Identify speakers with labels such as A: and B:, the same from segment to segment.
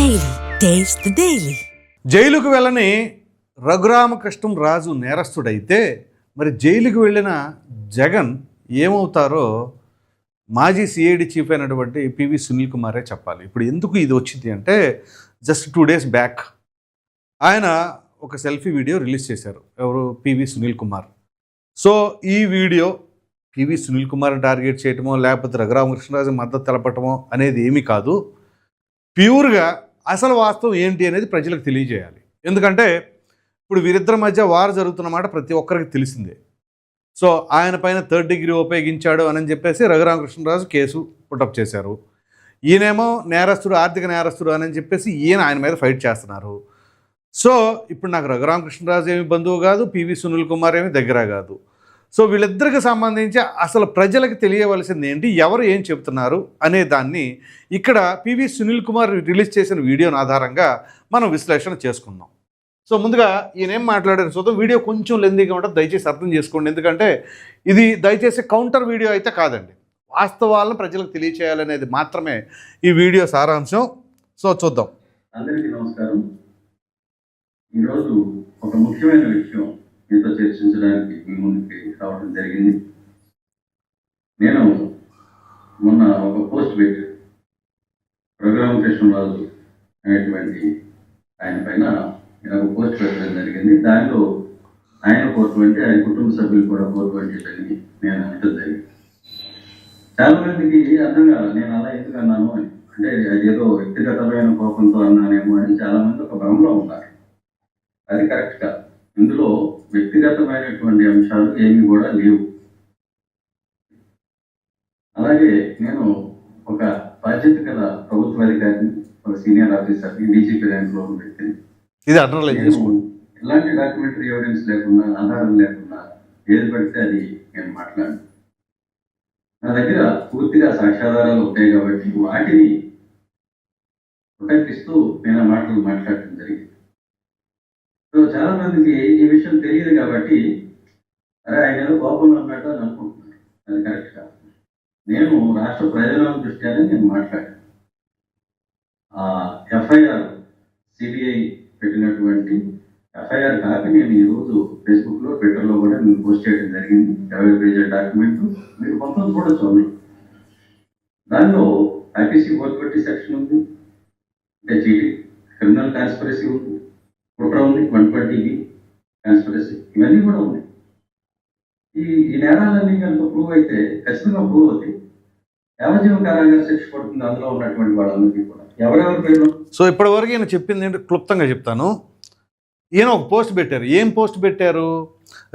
A: Daily taste daily
B: జైలుకు వెళ్ళని రఘురామకృష్ణం రాజు నేరస్తుడైతే మరి జైలుకు వెళ్ళిన జగన్ ఏమవుతారో మాజీ సిఐడి చీఫ్ అయినటువంటి పివి సునీల్ కుమారే చెప్పాలి. ఇప్పుడు ఎందుకు ఇది వచ్చింది అంటే జస్ట్ టూ డేస్ బ్యాక్ ఆయన ఒక సెల్ఫీ వీడియో రిలీజ్ చేశారు. ఎవరు? పివి సునీల్ కుమార్. సో ఈ video PV Sunil Kumar target చేయటమో లేకపోతే రఘురామకృష్ణరాజు మద్దతు తెలపటమో అనేది ఏమీ కాదు. ప్యూర్గా అసలు వాస్తవం ఏంటి అనేది ప్రజలకు తెలియజేయాలి. ఎందుకంటే ఇప్పుడు వీరిద్దరి మధ్య వార్ జరుగుతున్నమాట ప్రతి ఒక్కరికి తెలిసిందే. సో ఆయన పైన థర్డ్ డిగ్రీ ఉపయోగించాడు అని చెప్పేసి రఘురామకృష్ణరాజు కేసు పుటప్ చేశారు. ఈయనేమో నేరస్తుడు ఆర్థిక నేరస్తుడు అని చెప్పేసి ఈయన ఆయన మీద ఫైట్ చేస్తున్నారు. సో ఇప్పుడు నాకు రఘురామకృష్ణరాజు ఏమి బంధువు కాదు పివి సునీల్ కుమార్ ఏమి దగ్గర కాదు. సో వీళ్ళిద్దరికి సంబంధించి అసలు ప్రజలకు తెలియవలసింది ఏంటి ఎవరు ఏం చెప్తున్నారు అనే దాన్ని ఇక్కడ పివి సునీల్ కుమార్ రిలీజ్ చేసిన వీడియోను ఆధారంగా మనం విశ్లేషణ చేసుకుందాం. సో ముందుగా ఈయన ఏం మాట్లాడారు చూద్దాం. వీడియో కొంచెం లెందీగా ఉంటుంది దయచేసి అర్థం చేసుకోండి. ఎందుకంటే ఇది దయచేసి కౌంటర్ వీడియో అయితే కాదండి. వాస్తవాలను ప్రజలకు తెలియచేయాలనేది మాత్రమే ఈ వీడియో సారాంశం. సో చూద్దాం.
C: అందరికీ నమస్కారం. ఈరోజు ఒక ముఖ్యమైన విషయం మీతో చర్చించడానికి మీ ముందుకి రావడం జరిగింది. నేను మొన్న ఒక పోస్ట్ పెట్టాను. రఘురామ కృష్ణరాజు అనేటువంటి ఆయన పైన నేను ఒక పోస్ట్ పెట్టడం జరిగింది. దానిలో ఆయన కోరుటువంటి ఆయన కుటుంబ సభ్యులు కూడా కోరుటువంటి నేను అనడం జరిగింది. చాలా మందికి అర్థం కాదు నేను అలా ఎందుకు అన్నాను అని. అంటే అది ఏదో వ్యక్తిగతమైన కోపంతో అన్నానేమో అని చాలా మంది ఒక భ్రమలో ఉన్నారు. అది కరెక్ట్ కాదు. ఇందులో వ్యక్తిగతమైనటువంటి అంశాలు ఏమీ కూడా లేవు. అలాగే నేను ఒక బాధ్యత గల ప్రభుత్వ అధికారిని ఒక సీనియర్ ఆఫీసర్ని డీజీపీ ర్యాంక్లో ఉన్న వ్యక్తిని.
B: ఇది అండర్లైన్
C: నేను
B: చేసుకోండి.
C: ఎలాంటి డాక్యుమెంటరీ ఎవిడెన్స్ లేకుండా ఆధారం లేకుండా ఏది పడితే అది నేను మాట్లాడు నా దగ్గర పూర్తిగా సాక్ష్యాధారాలు ఉంటాయి కాబట్టి వాటిని ప్రొటెక్టిస్తూ నేను ఆ మాటలు మాట్లాడటం జరిగింది. సో చాలా మందికి ఈ విషయం తెలియదు కాబట్టి అరే ఆయన కోపంలో ఉన్నట్టు అని అనుకుంటున్నాను అది కరెక్ట్ కాదు. నేను రాష్ట్ర ప్రజల దృష్ట్యానే నేను మాట్లాడాను. ఎఫ్ఐఆర్ సిబిఐ పెట్టినటువంటి ఎఫ్ఐఆర్ కాపీ నేను ఈరోజు ఫేస్బుక్లో ట్విట్టర్లో కూడా నేను పోస్ట్ చేయడం జరిగింది. యాభై పేజీల డాక్యుమెంట్. మీరు మొత్తం కూడా చూడండి. దానిలో ఐపీసీ ఫోర్ ట్వంటీ సెక్షన్ ఉంది. అంటే చీటింగ్ క్రిమినల్ కాన్స్పరసీ ఉంది. కుట్ర ఉంది వన్ ట్వంటీ బి కాన్స్పరసీ ఇవన్నీ కూడా ఉన్నాయి. ఈ ఈ నేరాలన్నీ కనుక ప్రూవ్ అయితే ఖచ్చితంగా ప్రూవ్ అవుతాయి. యావజీవ కారాగార శిక్ష పడుతుంది అందులో ఉన్నటువంటి వాళ్ళందరికీ కూడా. ఎవరెవరి పేరు
B: సో ఇప్పటివరకు ఈయన చెప్పింది ఏంటి? క్లుప్తంగా చెప్తాను. ఈయన ఒక పోస్ట్ పెట్టారు. ఏం పోస్ట్ పెట్టారు?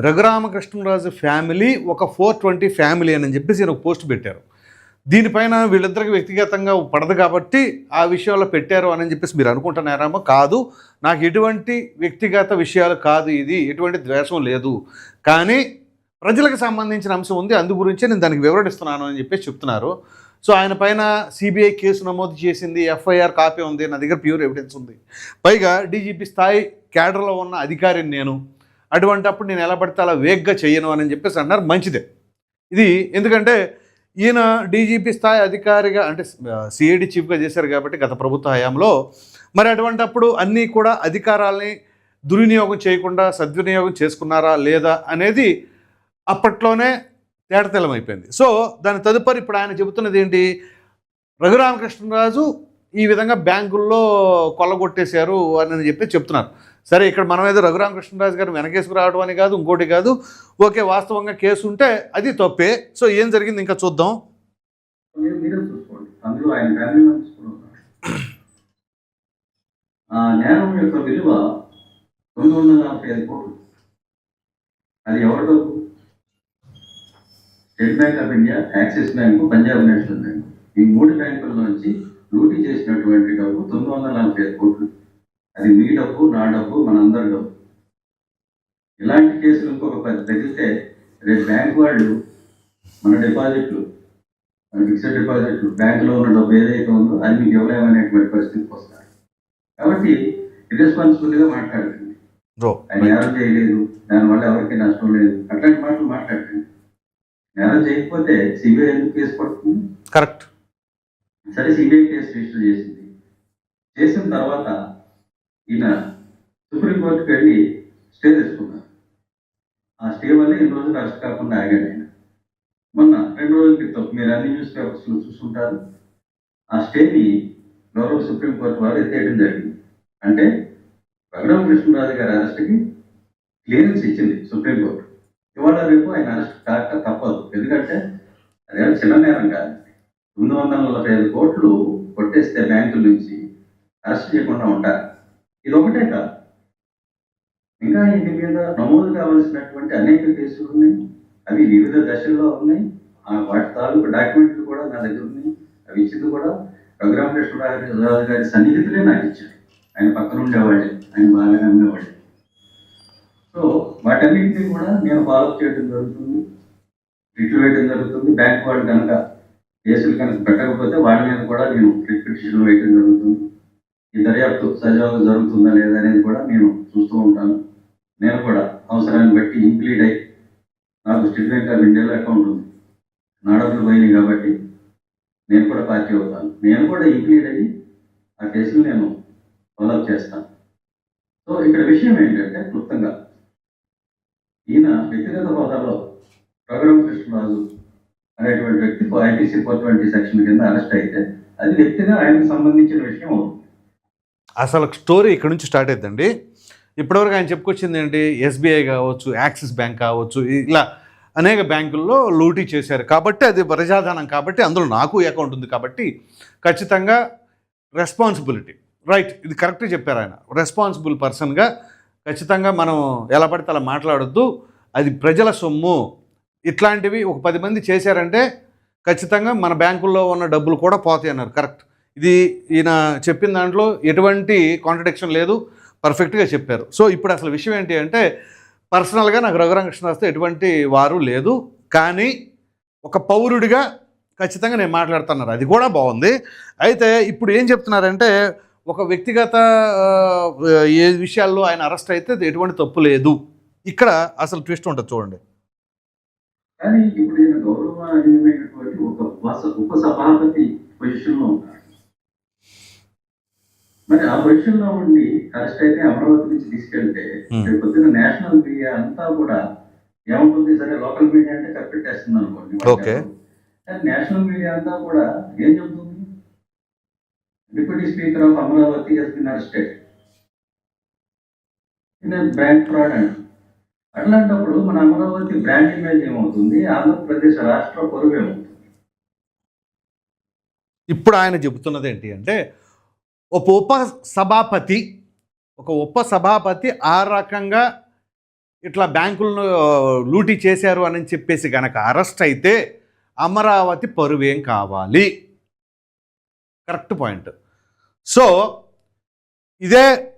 B: రఘురామకృష్ణరాజు ఫ్యామిలీ ఒక ఫోర్ ట్వంటీ ఫ్యామిలీ అని చెప్పేసి ఈయన ఒక పోస్ట్ పెట్టారు. దీనిపైన వీళ్ళిద్దరికి వ్యక్తిగతంగా పడదు కాబట్టి ఆ విషయంలో పెట్టారు అని చెప్పేసి మీరు అనుకుంటున్నారేమో కాదు. నాకు ఎటువంటి వ్యక్తిగత విషయాలు కాదు ఇది ఎటువంటి ద్వేషం లేదు. కానీ ప్రజలకు సంబంధించిన అంశం ఉంది. అందు గురించే నేను దానికి వివరణిస్తున్నాను అని చెప్పేసి చెప్తున్నారు. సో ఆయన పైన సిబిఐ కేసు నమోదు చేసింది ఎఫ్ఐఆర్ కాపీ ఉంది నా దగ్గర ప్యూర్ ఎవిడెన్స్ ఉంది. పైగా డీజీపీ స్థాయి క్యాడర్లో ఉన్న అధికారిని నేను అటువంటి అప్పుడు నేను ఎలా పడితే అలా వేగ్గా చేయను అని చెప్పేసి అన్నారు. మంచిదే. ఇది ఎందుకంటే ఈయన డీజీపీ స్థాయి అధికారిగా అంటే సిఐడి చీఫ్గా చేశారు కాబట్టి గత ప్రభుత్వ హయాంలో. మరి అటువంటప్పుడు అన్నీ కూడా అధికారాల్ని దుర్వినియోగం చేయకుండా సద్వినియోగం చేసుకున్నారా లేదా అనేది అప్పట్లోనే తేటతెలమైపోయింది సో దాని తదుపరి ఇప్పుడు ఆయన చెబుతున్నది ఏంటి? రఘురామకృష్ణరాజు ఈ విధంగా బ్యాంకుల్లో కొల్లగొట్టేశారు అని చెప్పి చెప్తున్నారు. సరే ఇక్కడ మనం ఏదో రఘురామకృష్ణరాజు గారు వెనకేసుకు రావడం అని కాదు ఇంకోటి కాదు. ఓకే వాస్తవంగా కేసు ఉంటే అది తప్పే. సో ఏం జరిగింది? ఇంకా చూద్దాం.
C: నేరం యొక్క విలువ తొమ్మిది వందల నలభై ఐదు కోట్లు. అది ఎవరితో State Bank of India Axis bank Punjab National Bank. ఈ మూడు బ్యాంకుల నుంచి లూటీ చేసినటువంటి డబ్బు తొమ్మిది వందల నలభై ఐదు కోట్లు. అది మీ డబ్బు నా డబ్బు మనందరి డబ్బు. ఇలాంటి కేసులు ఇంకొక పది తగిలితే రేపు బ్యాంక్ వాళ్ళు మన డిపాజిట్లు ఫిక్స్డ్ డిపాజిట్లు బ్యాంకులో ఉన్న డబ్బు ఏదైతే ఉందో అది మీకు ఇవ్వలేమనేటువంటి పరిస్థితికి వస్తారు. కాబట్టి ఇర్రెస్పాన్సిబుల్గా మాట్లాడకండి
B: రో
C: ఆయన నేరం చేయలేదు దానివల్ల ఎవరికి నష్టం లేదు. అట్లాంటి మాటలు మాట్లాడకండి నేరం చేయకపోతే సిబిఐ ఎందుకు కేసు పడుతుంది?
B: కరెక్ట్
C: సరే సిబిఐ కేసు రిజిస్టర్ చేసింది. చేసిన తర్వాత ఈయన సుప్రీంకోర్టుకి వెళ్ళి స్టే తెచ్చుకున్నారు. ఆ స్టే వల్ల ఈ రోజులు అరెస్ట్ కాకుండా ఆగాడు ఆయన మొన్న రెండు రోజుల క్రితం మీరు అన్ని న్యూస్ పేపర్స్లో చూస్తుంటారు ఆ స్టేని గౌరవ సుప్రీంకోర్టు వారు ఎత్తేయడం జరిగింది. అంటే రఘురామ కృష్ణరాజు గారి అరెస్ట్కి క్లియరెన్స్ ఇచ్చింది సుప్రీంకోర్టు ఇవాళ రేపు ఆయన అరెస్ట్ కాక తప్పదు. ఎందుకంటే అదే చిన్న నేరం కాదు. తొమ్మిది వందల నలభై ఐదు కోట్లు కొట్టేస్తే బ్యాంకుల నుంచి అరెస్ట్ చేయకుండా ఉంటారు. ఇది ఒకటే కాదు. ఇంకా ఇంటి మీద నమోదు కావాల్సినటువంటి అనేక కేసులు ఉన్నాయి. అవి వివిధ దశల్లో ఉన్నాయి. ఆ వాటి తాలూకు డాక్యుమెంట్లు కూడా నా దగ్గర ఉన్నాయి. అవి ఇచ్చింది కూడా రఘురామకృష్ణరాజు గారి సన్నిహితులే నాకు ఇచ్చారు. ఆయన పక్కన ఉండేవాళ్ళే ఆయన బాగా నమ్మేవాళ్ళే సో వాటన్నింటినీ కూడా నేను ఫాలో చేయడం జరుగుతుంది. రిట్లు వేయడం జరుగుతుంది. బ్యాంక్ వాళ్ళు కనుక కేసులు కనుక పెట్టకపోతే వాళ్ళ మీద కూడా నేను రిట్ పిటిషన్ వేయడం జరుగుతుంది. ఈ దర్యాప్తు సజావుగా జరుగుతుందా లేదా అనేది కూడా నేను చూస్తూ ఉంటాను. నేను కూడా అవసరాన్ని బట్టి ఇంప్లీడ్ అయ్యి నాకు స్టేట్ బ్యాంక్ ఆఫ్ ఇండియాలో అకౌంట్ ఉంది. నా డబ్బులు పోయినాయి కాబట్టి నేను కూడా పార్టీ అవుతాను. నేను కూడా ఇంప్లీడ్ అయ్యి ఆ కేసులు నేను ఫాలోఅప్ చేస్తాను. సో ఇక్కడ విషయం ఏంటంటే క్లుప్తంగా ఈయన వ్యక్తిగత హోదాలో రఘురామ కృష్ణరాజు అనేటువంటి వ్యక్తి ఐటీసీ ఫోర్ ట్వంటీ సెక్షన్ కింద అరెస్ట్ అయితే అది వ్యక్తిగా ఆయనకు సంబంధించిన విషయం అవుతుంది.
B: అసలు స్టోరీ ఇక్కడ నుంచి స్టార్ట్ అవుతుందండి ఇప్పటివరకు ఆయన చెప్పుకొచ్చింది ఏంటి? ఎస్బీఐ కావచ్చు యాక్సిస్ బ్యాంక్ కావచ్చు ఇలా అనేక బ్యాంకుల్లో లూటీ చేశారు. కాబట్టి అది ప్రజాధనం కాబట్టి అందులో నాకు అకౌంట్ ఉంది కాబట్టి ఖచ్చితంగా రెస్పాన్సిబిలిటీ రైట్ ఇది కరెక్ట్గా చెప్పారు ఆయన. రెస్పాన్సిబుల్ పర్సన్గా ఖచ్చితంగా మనం ఎలా పడితే అలా మాట్లాడొద్దు. అది ప్రజల సొమ్ము. ఇట్లాంటివి ఒక పది మంది చేశారంటే ఖచ్చితంగా మన బ్యాంకుల్లో ఉన్న డబ్బులు కూడా పోతాయి అన్నారు కరెక్ట్ ఇది ఈయన చెప్పిన దాంట్లో ఎటువంటి కాంట్రడిక్షన్ లేదు. పర్ఫెక్ట్గా చెప్పారు. సో ఇప్పుడు అసలు విషయం ఏంటి అంటే పర్సనల్గా నాకు రఘురామకృష్ణరాజుతో ఎటువంటి వారు లేదు. కానీ ఒక పౌరుడిగా ఖచ్చితంగా నేను మాట్లాడుతున్నారు. అది కూడా బాగుంది. అయితే ఇప్పుడు ఏం చెప్తున్నారంటే ఒక వ్యక్తిగత ఏ విషయాల్లో ఆయన అరెస్ట్ అయితే ఎటువంటి తప్పు లేదు. ఇక్కడ అసలు ట్విస్ట్ ఉంటుంది చూడండి.
C: కానీ ఇప్పుడు గౌరవ ఒక ఉపసభాపతి పొజిషన్లో మరి ఆ పొజిషన్లో ఉండి అరెస్ట్ అయితే అమరావతి నుంచి తీసుకెళ్తే. రేపు పొద్దున్న నేషనల్ మీడియా అంతా కూడా ఏముంటుంది సరే లోకల్ మీడియా అంటే కప్పెట్టేస్తుంది అనుకోండి
B: Okay.
C: కానీ నేషనల్ మీడియా అంతా కూడా ఏం చెబుతుంది? Deputy speaker of Amaravati has been arrested bank fraud అండి అట్లాంటప్పుడు మన అమరావతి బ్రాండ్ ఇమేజ్ ఏమవుతుంది? ఆంధ్రప్రదేశ్ రాష్ట్ర పొరుగు ఏమవుతుంది?
B: ఇప్పుడు ఆయన చెబుతున్నది ఏంటి అంటే ఒక ఉప సభాపతి ఒక ఉప సభాపతి ఆ రకంగా ఇట్లా బ్యాంకులను లూటీ చేశారు అని చెప్పేసి కనుక అరెస్ట్ అయితే అమరావతి పరువేం కావాలి? Correct point. సో ఇదే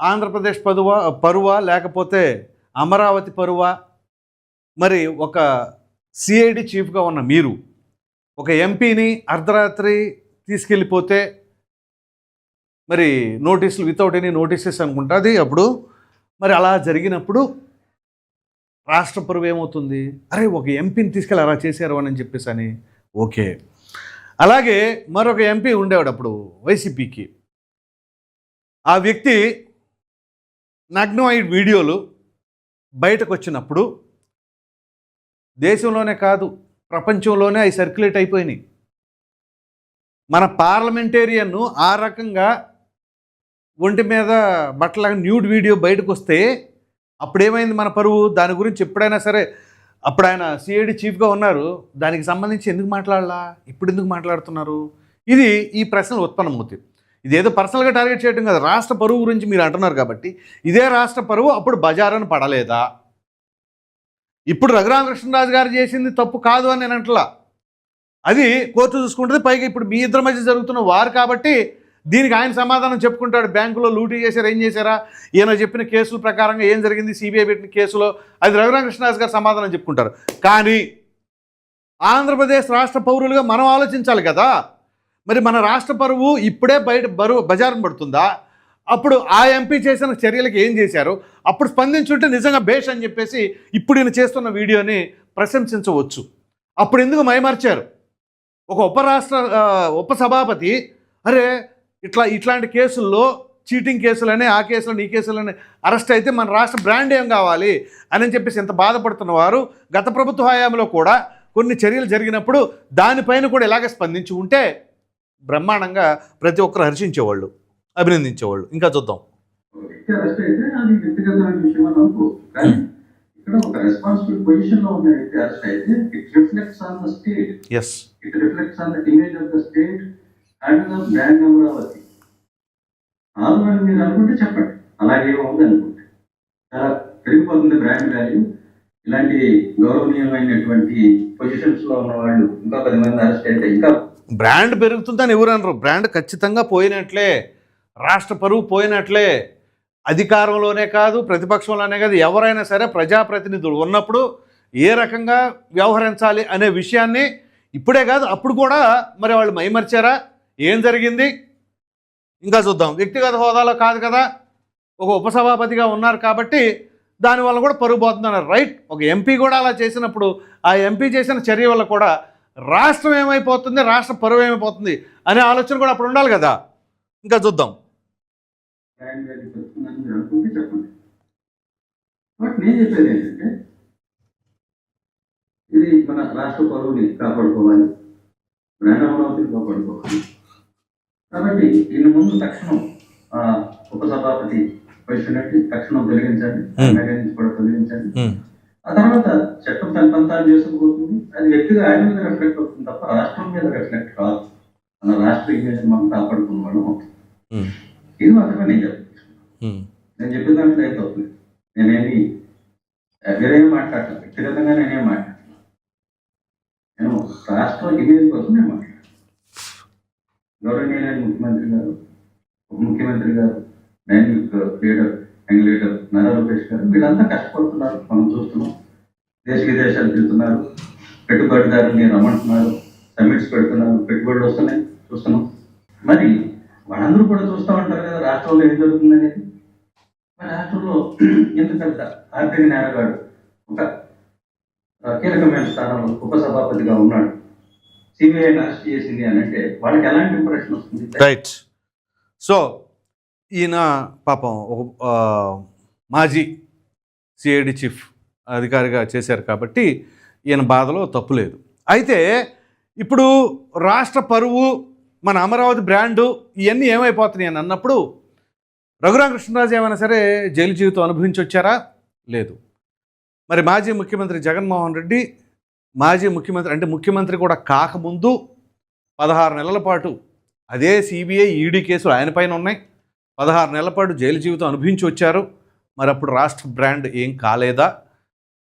B: ఆంధ్రప్రదేశ్ పరువ పరువ లేకపోతే అమరావతి పరువ? మరి ఒక సిఐడి చీఫ్గా ఉన్న మీరు ఒక ఎంపీని అర్ధరాత్రి తీసుకెళ్ళిపోతే మరి నోటీసులు వితౌట్ ఎనీ నోటీసెస్ అనుకుంటా. అది అప్పుడు మరి అలా జరిగినప్పుడు రాష్ట్ర పరువు ఏమవుతుంది? అరే ఒక ఎంపీని తీసుకెళ్ళి అలా చేశారు అని చెప్పేసి అని. ఓకే. అలాగే మరొక ఎంపీ ఉండేవాడు అప్పుడు వైసీపీకి ఆ వ్యక్తి నగ్నమైడ్ వీడియోలు బయటకు వచ్చినప్పుడు దేశంలోనే కాదు ప్రపంచంలోనే అవి సర్క్యులేట్ అయిపోయినాయి. మన పార్లమెంటేరియన్ను ఆ రకంగా ఒంటి మీద బట్టలాగా న్యూడ్ వీడియో బయటకు వస్తే అప్పుడేమైంది మన పరువు? దాని గురించి ఎప్పుడైనా సరే అప్పుడు ఆయన సిఐడి చీఫ్గా ఉన్నారు. దానికి సంబంధించి ఎందుకు మాట్లాడాలా? ఇప్పుడు ఎందుకు మాట్లాడుతున్నారు? ఇది ఈ ప్రశ్నలు ఉత్పన్నమవుతాయి ఇదేదో పర్సనల్గా టార్గెట్ చేయడం కాదు. రాష్ట్ర పరువు గురించి మీరు అంటున్నారు కాబట్టి ఇదే రాష్ట్ర పరువు అప్పుడు బజారును పడలేదా? ఇప్పుడు రఘురామకృష్ణరాజు గారు చేసింది తప్పు కాదు అని నేను అంటలా. అది కోర్టు చూసుకుంటుంది. పైగా ఇప్పుడు మీ ఇద్దరి మధ్య జరుగుతున్న వారు కాబట్టి దీనికి ఆయన సమాధానం చెప్పుకుంటాడు. బ్యాంకులో లూటీ చేశారు ఏం చేశారా? ఈయన చెప్పిన కేసుల ప్రకారంగా ఏం జరిగింది? సిబిఐ పెట్టిన కేసులో అది రఘురామకృష్ణదాస్ గారు సమాధానం చెప్పుకుంటారు. కానీ ఆంధ్రప్రదేశ్ రాష్ట్ర పౌరులుగా మనం ఆలోచించాలి కదా. మరి మన రాష్ట్ర పరువు ఇప్పుడే బయట బరువు బజారు పడుతుందా? అప్పుడు ఆ ఎంపీ చేసిన చర్యలకు ఏం చేశారు? అప్పుడు స్పందించుంటే నిజంగా బేష్ అని చెప్పేసి ఇప్పుడు ఈయన చేస్తున్న వీడియోని ప్రశంసించవచ్చు. అప్పుడు ఎందుకు మైమర్చారు? ఒక ఉపరాష్ట్ర ఉపసభాపతి అరే ఇట్లా ఇట్లాంటి కేసుల్లో చీటింగ్ కేసులని ఆ కేసులని ఈ కేసులని అరెస్ట్ అయితే మన రాష్ట్ర బ్రాండ్ ఏం కావాలి అని చెప్పేసి ఎంత బాధపడుతున్న వారు గత ప్రభుత్వ హయాంలో కూడా కొన్ని చర్యలు జరిగినప్పుడు దానిపైన కూడా ఇలాగే స్పందించి ఉంటే బ్రహ్మాండంగా ప్రతి ఒక్కరు హర్షించేవాళ్ళు అభినందించేవాళ్ళు. ఇంకా చూద్దాం.
C: ఇక్కడ ఒక రెస్పాన్సిబుల్ పొజిషన్లో ఉన్న వ్యక్తి అరెస్ట్ అయితే it reflects on the state
B: yes
C: it reflects on the image of the state and the Amaravati కాదు మీరు అనుకుంటే చెప్పండి. అలాగే ఉంది అనుకుంటే. చాలా పెరిగిపోతుంది బ్రాండ్ వాల్యూ ఇలాంటి గౌరవనీయమైనటువంటి పొజిషన్స్లో ఉన్న వాళ్ళు ఇంకా పది మంది అరెస్ట్ అయితే ఇంకా
B: బ్రాండ్ పెరుగుతుందని ఎవరు అనరు. బ్రాండ్ ఖచ్చితంగా పోయినట్లే. రాష్ట్ర పరువు పోయినట్లే. అధికారంలోనే కాదు ప్రతిపక్షంలోనే కాదు ఎవరైనా సరే ప్రజాప్రతినిధులు ఉన్నప్పుడు ఏ రకంగా వ్యవహరించాలి అనే విషయాన్ని ఇప్పుడే కాదు అప్పుడు కూడా మరి వాళ్ళు మైమర్చారా? ఏం జరిగింది? ఇంకా చూద్దాం. వ్యక్తిగత హోదాలో కాదు కదా ఒక ఉపసభాపతిగా ఉన్నారు కాబట్టి దానివల్ల కూడా పరుగు పోతుందన్నారు రైట్ ఒక ఎంపీ కూడా అలా చేసినప్పుడు ఆ ఎంపీ చేసిన చర్య వల్ల కూడా రాష్ట్రం ఏమైపోతుంది రాష్ట్ర పరువు ఏమైపోతుంది అనే ఆలోచన కూడా అప్పుడు ఉండాలి కదా. ఇంకా చూద్దాం.
C: చెప్పండి నేను చెప్పేది ఏంటంటే ఇది మన రాష్ట్ర పరువుని కాపాడుకోవాలి. ప్రాణ కాపాడుకోవాలి. కాబట్టి ఇన్ని ముందు తక్షణం ఆ, ఉపసభాపతి అంటే తక్షణం తొలగించండి నుంచి కూడా తొలగించండి ఆ తర్వాత చట్టం తన పంతాలు చేసుకుపోతుంది అది వ్యక్తిగా ఆయన మీద రిఫ్లెక్ట్ అవుతుంది తప్ప రాష్ట్రం మీద రిఫ్లెక్ట్ కాదు. మన రాష్ట్ర ఇమేజ్ మనం కాపాడుకున్న వాళ్ళం అవుతుంది ఇది మాత్రమే నేను చెప్తాను నేను చెప్పిన దాంట్లో అయితే అవుతుంది నేనేమి వేరేం మాట్లాడతాను వ్యక్తిగతంగా నేనేం మాట్లాడతాను నేను రాష్ట్ర ఇమేజ్ కోసం నేను గౌరవనీయులైన ముఖ్యమంత్రి గారు ఉప ముఖ్యమంత్రి గారు dynamic leader young leader Nara Lokesh గారు వీళ్ళంతా కష్టపడుతున్నారు. మనం చూస్తున్నాం. దేశ విదేశాలు తిరుగుతున్నారు. నేను రమ్మంటున్నారు. సమ్మిట్స్ పెడుతున్నారు. పెట్టుబడులు వస్తున్నాయి. చూస్తున్నాం. మరి వాళ్ళందరూ కూడా చూస్తూ ఉంటారు కదా రాష్ట్రంలో ఏం జరుగుతుంది అనేది. మరి రాష్ట్రంలో ఎంత పెద్ద ఆర్థిక నేరగాడు ఒక కీలకమైన స్థానంలో ఉపసభాపతిగా ఉన్నాడు. సిబిఐని అరెస్ట్ చేసింది అని అంటే వాళ్ళకి ఎలాంటి ఇంప్రెషన్ వస్తుంది?
B: రైట్ సో ఈయన పాపం ఒక మాజీ సిఐడి చీఫ్ అధికారిగా చేశారు కాబట్టి ఈయన బాధలో తప్పు లేదు. అయితే ఇప్పుడు రాష్ట్ర పరువు మన అమరావతి బ్రాండు ఇవన్నీ ఏమైపోతున్నాయి అని అన్నప్పుడు రఘురామకృష్ణరాజు ఏమైనా సరే జైలు జీవితం అనుభవించి వచ్చారా లేదు. మరి మాజీ ముఖ్యమంత్రి జగన్మోహన్ రెడ్డి మాజీ ముఖ్యమంత్రి అంటే ముఖ్యమంత్రి కూడా కాకముందు పదహారు నెలల పాటు అదే సిబిఐ ఈడీ కేసులు ఆయన పైన ఉన్నాయి. పదహారు నెలల పాటు జైలు జీవితం అనుభవించి వచ్చారు. మరి అప్పుడు రాష్ట్ర బ్రాండ్ ఏం కాలేదా?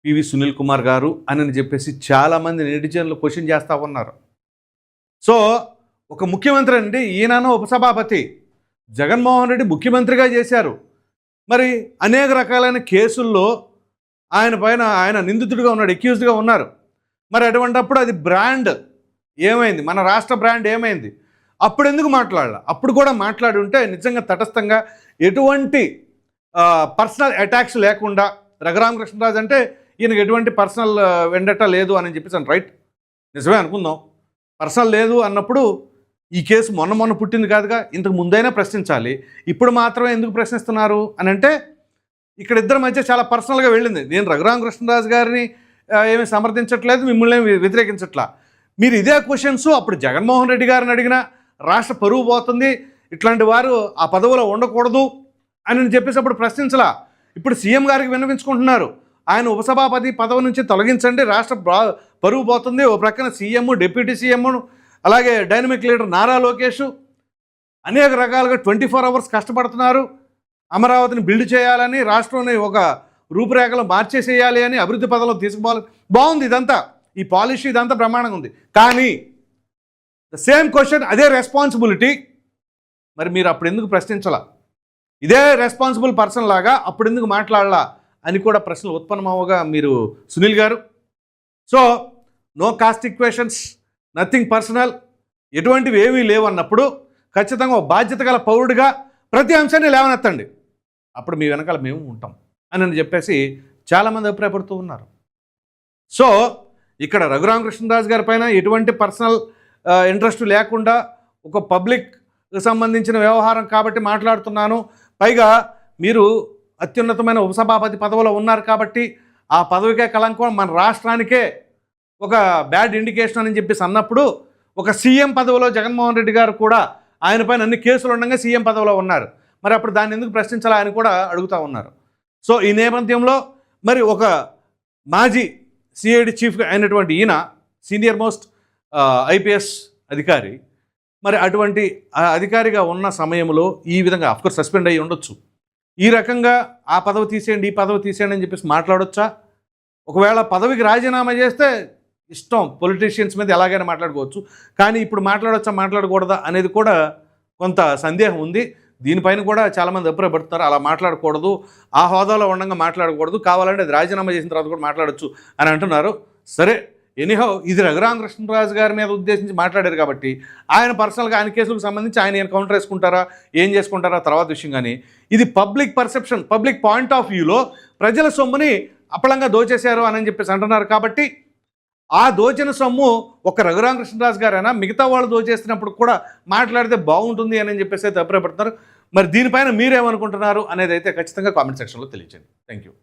B: పివి సునీల్ కుమార్ గారు అని చెప్పేసి చాలామంది నెటిజన్లు క్వశ్చన్ చేస్తూ ఉన్నారు. సో ఒక ముఖ్యమంత్రి అండి ఈయనను ఉపసభాపతి జగన్మోహన్ రెడ్డి ముఖ్యమంత్రిగా చేశారు. మరి అనేక రకాలైన కేసుల్లో ఆయన పైన ఆయన నిందితుడిగా ఉన్నాడు ఎక్యూజ్డ్గా ఉన్నారు. మరి అటువంటప్పుడు అది బ్రాండ్ ఏమైంది? మన రాష్ట్ర బ్రాండ్ ఏమైంది? అప్పుడు ఎందుకు మాట్లాడాలి? అప్పుడు కూడా మాట్లాడి ఉంటే నిజంగా తటస్థంగా ఎటువంటి పర్సనల్ అటాక్స్ లేకుండా రఘురామకృష్ణరాజు అంటే ఈయనకి ఎటువంటి పర్సనల్ వెండట లేదు అని చెప్పేసి రైట్? నిజమే అనుకుందాం. పర్సనల్ లేదు అన్నప్పుడు ఈ కేసు మొన్న మొన్న పుట్టింది కాదుగా ఇంతకు ముందైనా ప్రశ్నించాలి. ఇప్పుడు మాత్రమే ఎందుకు ప్రశ్నిస్తున్నారు అని అంటే ఇక్కడ ఇద్దరి మధ్య చాలా పర్సనల్గా వెళ్ళింది. నేను రఘురామకృష్ణరాజు గారిని ఏమి సమర్థించట్లేదు మిమ్మల్ని ఏమి వ్యతిరేకించట్లా. మీరు ఇదే క్వశ్చన్స్ అప్పుడు జగన్మోహన్ రెడ్డి గారిని అడిగిన రాష్ట్ర పరువు పోతుంది ఇట్లాంటి వారు ఆ పదవిలో ఉండకూడదు అని చెప్పేసి అప్పుడు ప్రశ్నించలా. ఇప్పుడు సీఎం గారికి విన్నవించుకుంటున్నారు ఆయన ఉపసభాపతి పదవి నుంచి తొలగించండి రాష్ట్ర పరువు పోతుంది ఓ ప్రక్కన సీఎం డిప్యూటీ సీఎం అలాగే డైనమిక్ లీడర్ నారా లోకేష్ అనేక రకాలుగా ట్వంటీ ఫోర్ అవర్స్ కష్టపడుతున్నారు అమరావతిని బిల్డ్ చేయాలని రాష్ట్రంలో ఒక రూపురేఖలు మార్చేసేయాలి అని అభివృద్ధి పదంలో తీసుకుపోవాలి. బాగుంది ఇదంతా. ఈ పాలసీ ఇదంతా బ్రహ్మాండంగా ఉంది. కానీ ద సేమ్ క్వశ్చన్ అదే రెస్పాన్సిబిలిటీ మరి మీరు అప్పుడు ఎందుకు ప్రశ్నించాల? ఇదే రెస్పాన్సిబుల్ పర్సన్ లాగా అప్పుడు ఎందుకు మాట్లాడాలా అని కూడా ప్రశ్నలు ఉత్పన్నమవగా మీరు సునీల్ గారు. So no caste equations nothing personal ఎటువంటివి ఏమీ లేవు అన్నప్పుడు ఖచ్చితంగా ఒక బాధ్యత గల పౌరుడిగా ప్రతి అంశాన్ని లేవనెత్తండి. అప్పుడు మీ వెనకాల మేము ఉంటాం. అని అని చెప్పేసి చాలామంది అభిప్రాయపడుతూ ఉన్నారు. సో ఇక్కడ రఘురామకృష్ణరాజు గారి పైన ఎటువంటి పర్సనల్ ఇంట్రెస్ట్ లేకుండా ఒక పబ్లిక్ సంబంధించిన వ్యవహారం కాబట్టి మాట్లాడుతున్నాను. పైగా మీరు అత్యున్నతమైన ఉపసభాపతి పదవిలో ఉన్నారు కాబట్టి ఆ పదవికే కలంకం మన రాష్ట్రానికే ఒక బ్యాడ్ ఇండికేషన్ అని చెప్పేసి అన్నప్పుడు ఒక సీఎం పదవిలో జగన్మోహన్ రెడ్డి గారు కూడా ఆయన పైన అన్ని కేసులు ఉండగా సీఎం పదవిలో ఉన్నారు. మరి అప్పుడు దాన్ని ఎందుకు ప్రశ్నించాలా ఆయన కూడా అడుగుతూ ఉన్నారు. సో ఈ నేపథ్యంలో మరి ఒక మాజీ సిఐడి చీఫ్ అయినటువంటి ఈయన సీనియర్ మోస్ట్ ఐపీఎస్ అధికారి. మరి అటువంటి అధికారిగా ఉన్న సమయంలో ఈ విధంగా అఫ్కోర్స్ సస్పెండ్ అయ్యి ఉండొచ్చు. ఈ రకంగా ఆ పదవి తీసేయండి ఈ పదవి తీసేయండి అని చెప్పేసి మాట్లాడొచ్చా? ఒకవేళ పదవికి రాజీనామా చేస్తే ఇష్టం పొలిటీషియన్స్ మీద ఎలాగైనా మాట్లాడుకోవచ్చు. కానీ ఇప్పుడు మాట్లాడొచ్చా మాట్లాడకూడదా అనేది కూడా కొంత సందేహం ఉంది. దీనిపైన కూడా చాలామంది అభిప్రాయపడుతున్నారు. అలా మాట్లాడకూడదు. ఆ హోదాలో ఉండగా మాట్లాడకూడదు. కావాలంటే అది రాజీనామా చేసిన తర్వాత కూడా మాట్లాడొచ్చు అని అంటున్నారు. సరే ఎనీహౌ ఇది రఘురామకృష్ణరాజు గారి మీద ఉద్దేశించి మాట్లాడారు కాబట్టి ఆయన పర్సనల్గా ఆయన కేసులకు సంబంధించి ఆయన ఏం కౌంటర్ వేసుకుంటారా? ఏం చేసుకుంటారా? తర్వాత విషయం కానీ. ఇది public perception public point of వ్యూలో ప్రజల సొమ్ముని అప్పలంగా దోచేశారు అని చెప్పేసి అంటున్నారు కాబట్టి ఆ దోచిన సొమ్ము ఒక రఘురామకృష్ణరాజు గారైనా? మిగతా వాళ్ళు దోచేస్తున్నప్పుడు కూడా మాట్లాడితే బాగుంటుంది అని చెప్పేసి అయితే అభిప్రాయపడుతున్నారు. మరి దీనిపైన మీరేమనుకుంటున్నారు అనేది అయితే ఖచ్చితంగా కామెంట్ సెక్షన్లో తెలియచేయండి. Thank you